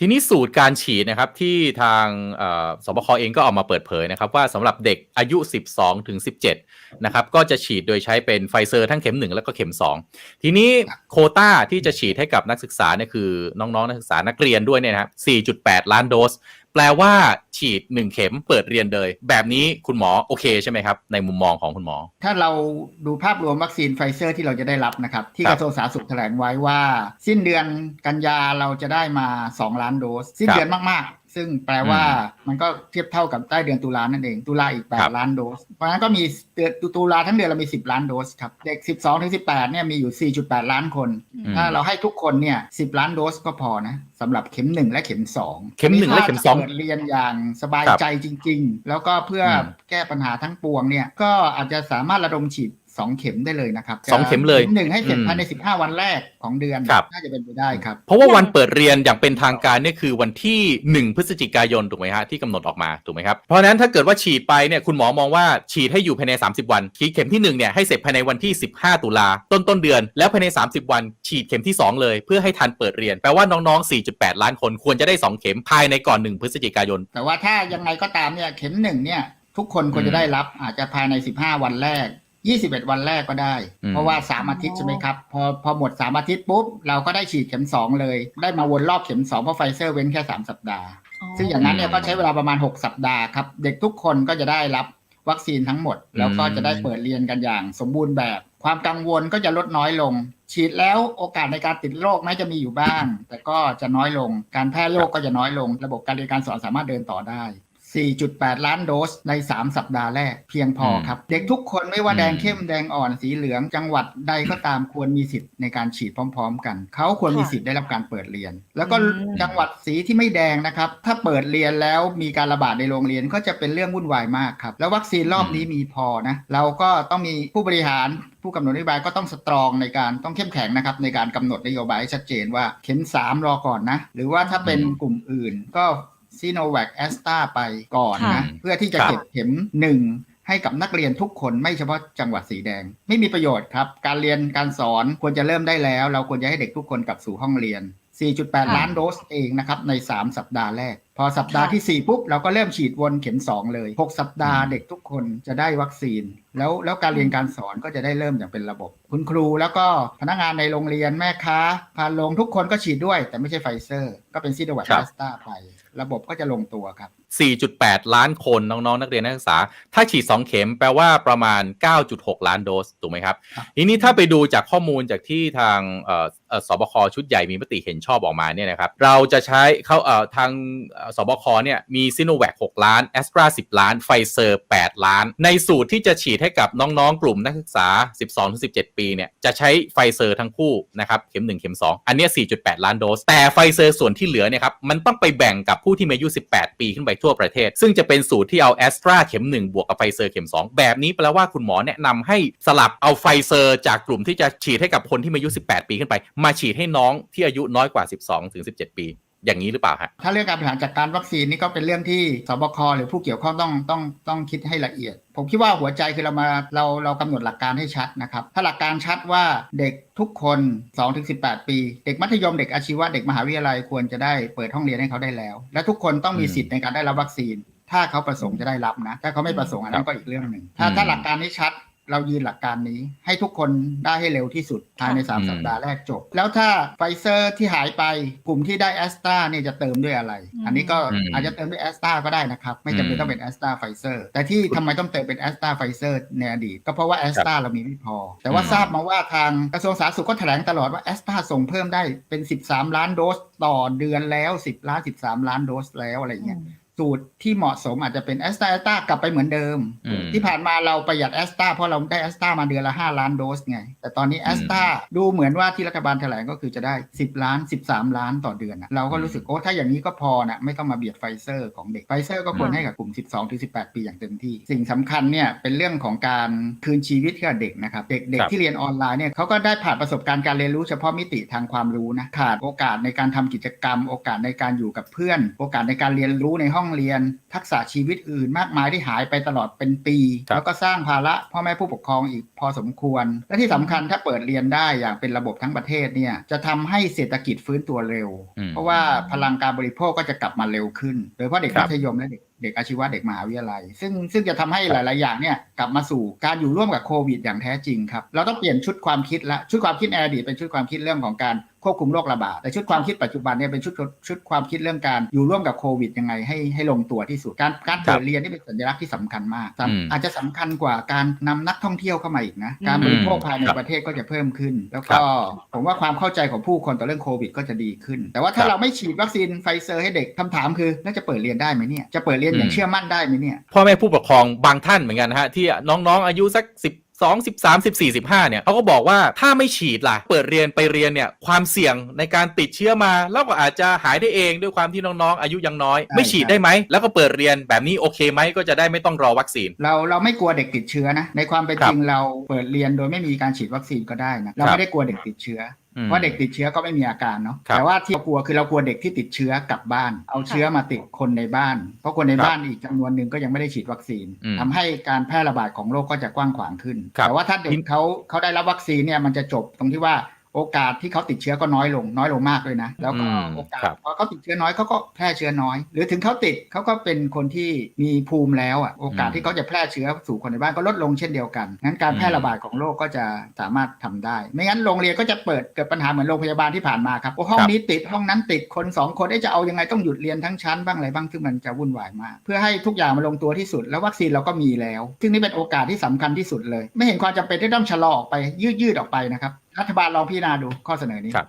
ทีนี้สูตรการฉีดนะครับที่ทางสบคเองก็ออกมาเปิดเผยนะครับ ว่าสำหรับเด็กอายุ 12 ถึง 17 นะครับ ก็จะฉีดโดยใช้เป็นไฟเซอร์ทั้งเข็ม 1 แล้วก็เข็ม 2 ทีนี้โคต้าที่จะฉีดให้กับนักศึกษาเนี่ยคือน้องๆ นักศึกษานักเรียนด้วยเนี่ยนะครับ 4.8 ล้านโดส แปลว่าฉีด1เข็มเปิดเรียนเลย แบบนี้คุณหมอโอเคใช่ไหมครับ ในมุมมองของคุณหมอ ถ้าเราดูภาพรวมวัคซีนไฟเซอร์ที่เราจะได้รับนะครับ ที่ครักบระทรวงสาธารณสุขแถลงไว้ว่า สิ้นเดือนกันยาเราจะได้มา 2 ล้านโดส สิ้นครับเดือนมากๆ ซึ่งแปลว่ามันก็เทียบเท่ากับใต้เดือนตุลานั่นเอง ตุลาอีกครับ8ล้านโดส เพราะฉะนั้นก็มีเดือนตุลาทั้งเดือนเรามี 10 ล้านโดสครับ เด็ก 12 ถึง 18 เนี่ยมีอยู่ 4.8 ล้านคนอืมถ้าเราให้ทุกคนเนี่ย 10 ล้านโดสก็พอนะสำหรับเข็ม1และเข็ม2เข็มหนึ่งและเข็มสองเปิดเรียนอย่างสบายใจจริง ๆ แล้วก็เพื่ออมแก้ปัญหาทั้งปวงเนี่ยก็อาจจะสามารถระดมฉีด 2เข็มได้เลยนะครับสองเข็มเลยหนึ่งให้เสร็จอืมภายใน15วันแรกของเดือนครับน่าจะเป็นไปได้ครับ เพราะว่าวันเปิดเรียนอย่างเป็นทางการเนี่ยคือวันที่1พฤศจิกายนถูกไหมฮะที่กำหนดออกมาถูกไหมครับเพราะฉะนั้นถ้าเกิดว่าฉีดไปเนี่ยคุณหมอมองว่าฉีดให้อยู่ภายใน 30 วันฉีดเข็มที่1เนี่ยให้เสร็จภายในวันที่ 15 ตุลาต้นต้นเดือน แล้วภายใน 30 วัน ฉีดเข็มที่ 2 เลย เพื่อให้ทันเปิดเรียนแปลว่าน้องๆ 4.8 ล้านคนควรจะได้ 2 เข็มภายในก่อน 1 พฤศจิกายน แต่ว่าถ้ายังไงก็ตามเนี่ยเข็มหนึ่งเนี่ยทุกคนควรจะได้รับอาจจะภายใน 15 วันแรก 21วันแรกก็ได้อืมเพราะว่า3อาทิตย์ใช่ไหมครับ พอพอหมด3อาทิตย์ปุ๊บ เราก็ได้ฉีดเข็ม2เลย ได้มาวนรอบเข็ม2เพราะไฟเซอร์เว้นแค่3สัปดาห์ ซึ่งอย่างนั้นเนี่ยก็ใช้เวลาประมาณ6สัปดาห์ครับ เด็กทุกคนก็จะได้รับวัคซีนทั้งหมด แล้วก็จะได้เปิดเรียนกันอย่างสมบูรณ์แบบ ความกังวลก็จะลดน้อยลง ฉีดแล้วโอกาสในการติดโรคแม้จะมีอยู่บ้าง แต่ก็จะน้อยลง การแพร่โรคก็จะน้อยลง ระบบการเรียนการสอนสามารถเดินต่อได้ 4.8 ล้านโดสใน 3 สัปดาห์แรกเพียงพอครับ เด็กทุกคนไม่ว่าแดงเข้มแดงอ่อนสีเหลืองจังหวัดใดก็ตามควรมีสิทธิ์ในการฉีดพร้อม ๆ กัน เขาควรมีสิทธิ์ได้รับการเปิดเรียน แล้วก็อืมจังหวัดสีที่ไม่แดงนะครับ ถ้าเปิดเรียนแล้วมีการระบาดในโรงเรียนก็จะเป็นเรื่องวุ่นวายมากครับ แล้ววัคซีนรอบนี้มีพอนะเราก็ต้องมีผู้บริหารผู้กำหนดนโยบายก็ต้องสตรองในการต้องเข้มแข็งนะครับในการกำหนดนโยบายให้ชัดเจนว่าเข็ม3รอก่อนนะ หรือว่าถ้าเป็นกลุ่มอื่นก็ ซีโนแวคแอสตาไปก่อนค่ะนะ เพื่อที่จะครับเก็บเข็มหนึ่งให้กับนักเรียนทุกคนไม่เฉพาะจังหวัดสีแดง ไม่มีประโยชน์ครับ การเรียนการสอนควรจะเริ่มได้แล้ว เราควรจะให้เด็กทุกคนกลับสู่ห้องเรียน 4.8ค่ะล้านโดสเองนะครับใน 3 สัปดาห์แรก พอสัปดาห์ค่ะที่ 4 ปุ๊บ เราก็เริ่มฉีดวนเข็ม 2 เลย 6 สัปดาห์เด็กทุกคนจะได้วัคซีน แล้วแล้วการเรียนการสอนก็จะได้เริ่มอย่างเป็นระบบ คุณครูแล้วก็พนักงานในโรงเรียนแม่ค้าพาลงทุกคนก็ฉีดด้วย แต่ไม่ใช่ไฟเซอร์ ก็เป็นซีโนแวคครับแอสตาไป ระบบก็จะลงตัวครับ 4.8 ล้านคนน้องๆ นักเรียนนักศึกษา ถ้าฉีด 2 เข็มแปลว่าประมาณ 9.6 ล้านโดสถูกไหมครับครับทีนี้ถ้าไปดูจากข้อมูลจากที่ทางเอ่อเอ่อสบคชุดใหญ่มีมติเห็นชอบออกมาเนี่ยนะครับเราจะใช้เข้าเอ่อทางเอ่อสบคเนี่ยมีซิโนแวค6ล้านแอสตรา10 ล้านไฟเซอร์ 8 ล้าน ในสูตรที่จะฉีดให้กับน้องๆ กลุ่มนักศึกษา 12-17 ปีเนี่ยจะใช้ไฟเซอร์ทั้งคู่นะครับเข็ม 1 เข็ม 2 อันนี้ 4.8 ล้านโดส แต่ไฟเซอร์ส่วนที่เหลือเนี่ยครับมันต้องไปแบ่งกับผู้ที่มีอายุ 18 ปีขึ้นไปทั่วประเทศ ซึ่งจะเป็นสูตรที่เอาแอสตราเข็ม 1 บวกกับไฟเซอร์เข็ม 2 แบบนี้แปลว่าคุณหมอแนะนำให้สลับเอาไฟเซอร์จากกลุ่มที่จะฉีดให้กับคนที่มีอายุ 18 ปีขึ้นไป มาฉีดให้น้องที่อายุน้อยกว่า 12-17 ปี อย่างนี้หรือเปล่าฮะถ้าเรื่องการบริหารจัดการวัคซีนนี่ก็เป็นเรื่องที่สบคหรือผู้เกี่ยวข้องต้องต้องต้องคิดให้ละเอียด ผมคิดว่าหัวใจคือเรามาเราเรากำหนดหลักการให้ชัดนะครับ ถ้าหลักการชัดว่าเด็กทุกคน 2-18 ปี เด็กมัธยมเด็กอาชีวะเด็กมหาวิทยาลัยควรจะได้เปิดห้องเรียนให้เขาได้แล้ว และทุกคนต้องมีอืมสิทธิ์ในการได้รับวัคซีนถ้าเขาประสงค์จะได้รับนะ ถ้าเขาไม่ประสงค์อันนั้นก็อีกเรื่องหนึ่งถ้าอืมถ้าหลักการนี้ชัด เรายืนหลักการนี้ ให้ทุกคนได้ให้เร็วที่สุดภายในอืม3สัปดาห์แรกจบ แล้วถ้าไฟเซอร์ที่หายไปกลุ่มที่ได้แอสตราเนี่ยจะเติมด้วยอะไรอืมอันนี้ก็อืมอาจจะเติมด้วยแอสตราก็ได้นะครับ ไม่จำเป็นต้องเป็นแอสตราไฟเซอร์แต่ที่ทำไมต้องเติมเป็นแอสตราไฟเซอร์ในอดีตก็เพราะว่าแอสตราเรามีไม่พอ แต่ว่าอืมทราบมาว่าทางกระทรวงสาธารณสุขก็แถลงตลอดว่าแอสตราส่งเพิ่มได้เป็น 13 ล้านโดสต่อเดือนแล้ว 10 ล้าน 13 ล้านโดสแล้วอะไรอย่างเงี้ย สูตรที่เหมาะสมอาจจะเป็นแอสตราแอสตรากลับไปเหมือนเดิมอืมที่ผ่านมาเราประหยัดแอสตราเพราะเราได้แอสตรามาเดือนละ 5 ล้านโดสไง แต่ตอนนี้แอสตราดูเหมือนว่าที่รัฐบาลแถลงก็คือจะได้ 10 ล้าน 13 ล้านต่อเดือนนะเราก็รู้สึกโอ้ถ้าอย่างนี้ก็พอนะไม่ต้องมาเบียดไฟเซอร์ของเด็กไฟเซอร์ก็ควรค่ะให้กับกลุ่ม 12ถึง18 ปีอย่างเต็มที่ สิ่งสำคัญเนี่ยเป็นเรื่องของการคืนชีวิตให้กับเด็กนะครับเด็กครับๆที่เรียนออนไลน์เนี่ยเขาก็ได้ผ่านประสบการณ์การเรียนรู้เฉพาะมิติทางความรู้นะขาดโอกาสในการทำกิจกรรม โอกาสในการอยู่กับเพื่อน โอกาสในการเรียนรู้ในห้องเรียนทักษะชีวิตอื่นมากมายที่หายไปตลอดเป็นปีครับแล้วก็สร้างภาระพ่อแม่ผู้ปกครองอีกพอสมควร และที่สำคัญถ้าเปิดเรียนได้อย่างเป็นระบบทั้งประเทศเนี่ยจะทำให้เศรษฐกิจฟื้นตัวเร็วอืมเพราะว่าพลังการบริโภคก็จะกลับมาเร็วขึ้น โดยเฉพาะเด็กครับมัธยมและเด็กเด็กอาชีวะเด็กมหาวิทยาลัย ซึ่งซึ่งจะทำให้หลาย ๆ อย่างเนี่ยกลับมาสู่การอยู่ร่วมกับโควิดอย่างแท้จริงครับ เราต้องเปลี่ยนชุดความคิดละชุดความคิดในอดีตเป็นชุดความคิดเรื่องของการ ควบคุมโรคระบาดแต่ชุดความคิดปัจจุบันเนี่ยเป็นชุดชุดความคิดเรื่องการอยู่ร่วมกับโควิดยังไงให้ให้ลงตัวที่สุด การการเปิดเรียนนี่เป็นสัญลักษณ์ที่สำคัญมากสำอืมอาจจะสำคัญกว่าการนำนักท่องเที่ยวเข้ามาอีกนะอืมการบริโภคภายในครับประเทศก็จะเพิ่มขึ้น แล้วครัก็บผมว่าความเข้าใจของผู้คนต่อเรื่องโควิดก็จะดีขึ้น แต่ว่าถ้าครับเราไม่ฉีดวัคซีนไฟเซอร์ให้เด็กคำถามคือแล้วจะเปิดเรียนได้ไหมเนี่ยจะเปิดเรียนอย่างอืมเชื่อมั่นได้ไหมเนี่ยพ่อแม่ผู้ปกครองบางท่านเหมือนกันนะฮะที่น้องๆอายุสักสิบ สองสิบสามสิบสี่สิบห้าเนี่ยเขาก็บอกว่าถ้าไม่ฉีดล่ะ เปิดเรียนไปเรียนเนี่ยความเสี่ยงในการติดเชื้อมาแล้วก็อาจจะหายได้เองด้วยความที่น้องๆ อายุยังน้อยใช่ไม่ฉีดได้ไหม แล้วก็เปิดเรียนแบบนี้โอเคไหมก็จะได้ไม่ต้องรอวัคซีน เราเราไม่กลัวเด็กติดเชื้อนะในความเป็นครับจริงเราเปิดเรียนโดยไม่มีการฉีดวัคซีนก็ได้นะเราครับไม่ได้กลัวเด็กติดเชื้อ อืมเพราะเด็กติดเชื้อก็ไม่มีอาการเนาะครับแต่ว่าที่เรากลัวคือเรากลัวเด็กที่ติดเชื้อกลับบ้าน เอาเชื้อมาติดคนในบ้าน เพราะคนในครับบ้านอีกจำนวนหนึ่งก็ยังไม่ได้ฉีดวัคซีนอืมทำให้การแพร่ระบาดของโรคก็จะกว้างขวางขึ้นครับแต่ว่าถ้าเด็กเขาเขาได้รับวัคซีนเนี่ยมันจะจบตรงที่ว่า โอกาสที่เขาติดเชื้อก็น้อยลง น้อยลงมากเลยนะ แล้วก็อืมโอกาสครับพอเขาติดเชื้อน้อยเขาก็แพร่เชื้อน้อย หรือถึงเขาติดเขาก็เป็นคนที่มีภูมิแล้วอะโอกาสอืมที่เขาจะแพร่เชื้อสู่คนในบ้านก็ลดลงเช่นเดียวกันงั้นการแพร่ระบาดของโรคก็จะสามารถทำได้ ไม่งั้นโรงเรียนก็จะเปิดเกิดปัญหาเหมือนโรงพยาบาลที่ผ่านมาครับโอ้ห้องครับนี้ติดห้องนั้นติดคนสองคนเอ๊ะจะเอายังไงต้องหยุดเรียนทั้งชั้นบ้างอะไรบ้างซึ่งมันจะวุ่นวายมาก เพื่อให้ทุกอย่างมาลงตัวที่สุดแล้ววัคซีนเราก็มีแล้ว ซึ่งนี่เป็นโอกาสที่สำคัญที่สุดเลย ไม่เห็นความจำเป็นที่ต้องชะลอออกไปยืดยืดๆออกไปนะครับ รัฐบาลลองพิจารณาดูข้อเสนอนี้ครับ